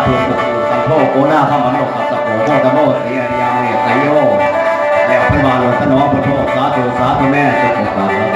สาธุสาธุสุขุสังโฆโกนาพระมโนกัสสะโกโมตโมสีอริยาเมตไตโยแล้วพระบาลพระน้องพระโพสาธุสาธุแม่สุขภาพพร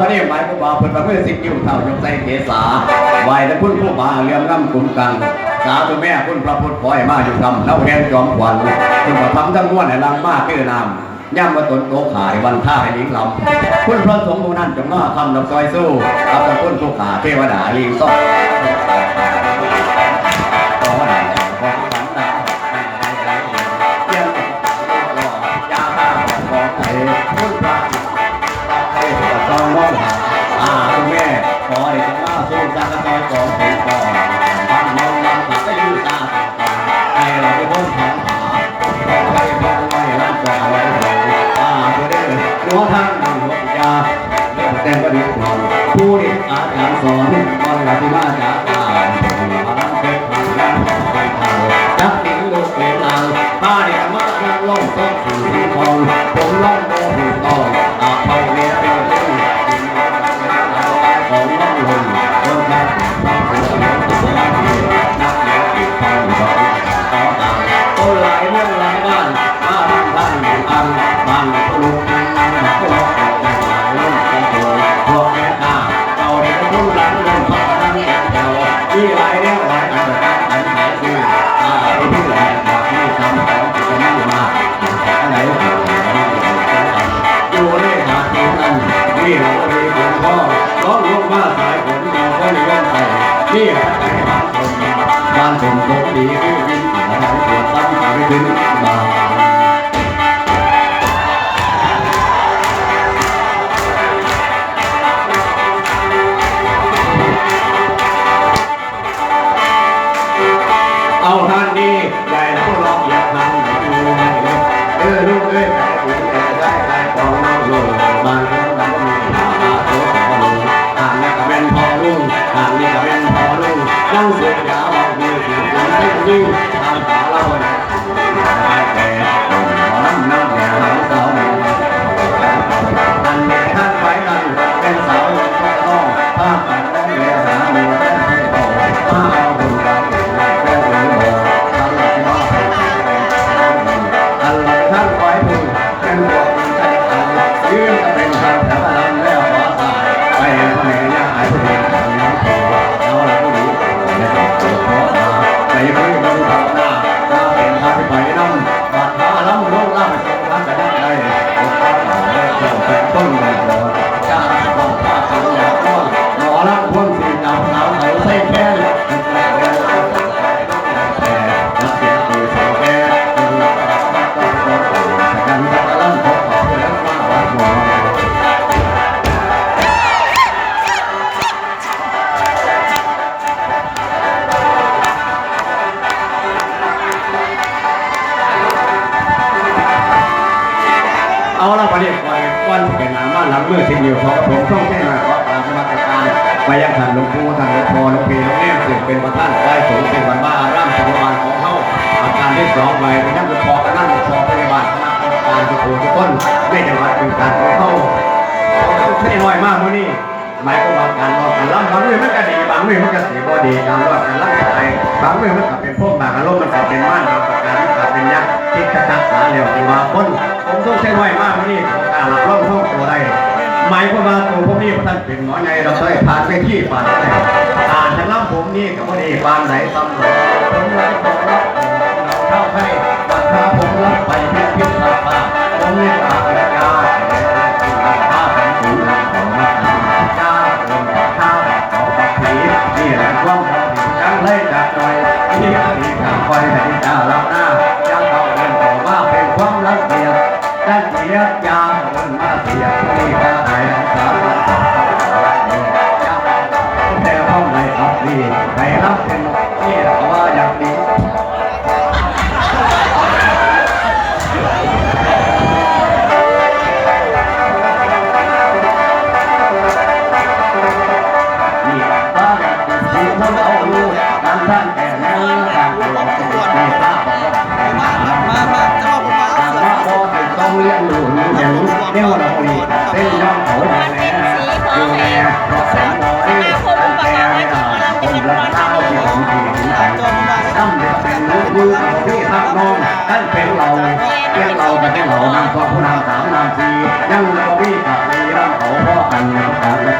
พระเนี่ยหมายผู้บ่าเพิ่นประเพื่อสิบยิ้วเท่ายกใส่เกศาไหวและพุ่นผู้บ่าเรียมน้ำกุมกังสาธุแม่พุ่นพระพุทธขอให้มาอยู่คำเล่าแห่งจอมขวัญคุณพระธรรมทั้งม้วนให้ลังมากคือนำย่ำมาตนโตขายวันท่าให้ลิงลำคุณพระสงฆ์ผู้นั้นจงมาคำนำซอยสู้รับแต่คุณผู้ขาเทวดาลิงต้อง พ่อร้องลงมาสายฝนเราก็เลื่อนไปนี่ใจบ้านคนบ้านผมคงดีไม่ยินอะไรปวดตั้งไปถึงบ้านเอาท่านนี้ใหญ่ผู้ลองอยากทำอยู่ไหนเออลูกเอ้ยแต่ถึงแต่ได้ใจของน้องลูกบางครั้ง นั่ง หลังมือทิ้งอยู่ของผมต้องแจ้งมาขอตามสมาตรการไปยังท่านหลวงปู่ท่านหลวงพ่อหลวงพี่หลวงแม่ซึ่งเป็นประธานได้สูงเป็นวันบ้าอารามสังวานของเขาอาการที่สองไปเป็นนักพอกันนั่งพอปฏิบัติคณะกรรมการทุกคนทุกคนในจังหวัดบึงกาฬของเขาไม่น้อยมากมื้อนี้หมายความว่าการว่าการล่ำบางมืองมันก็ดีบางมืองมันก็เสียบ่ดีการว่าการล่ำอะไรบางมืองมันก็เป็นพวกบางอารมณ์มันก็เป็นม่าน กษ์ที่กระตักสาเหลวที่ยมมาคนผมต้องใช้นไหวมากนี้ของกาหลับรองท้องตัวได้หมายความว่าตัวผมนี่พระท่านเป็นหมอใหญ่เราต้องผ่านไปที่ป่านอะไรอ่านทางล่ำผมนี่กับพอดีปานไหนตำรวจผมเลยขอรับเราเข้าให้ราคาผมรับไปเพียงพิษราคาผมเนี่ย ที่ยวเราลีเต้นย่องเขาแหวนอยู่แม่รถสามร้อยแต่ไม่ได้ผมรักเล่าที่ผมดีถึงใจตั้มเด็กเป็นลูกมือที่ทักน้องท่านเป็นเราเรียกเรากันให้เรานำตัวผู้นำสามนำสี่ยังเราพี่กับมีร่างเขาพ่อกันในประกาะเสด็จพ่อร่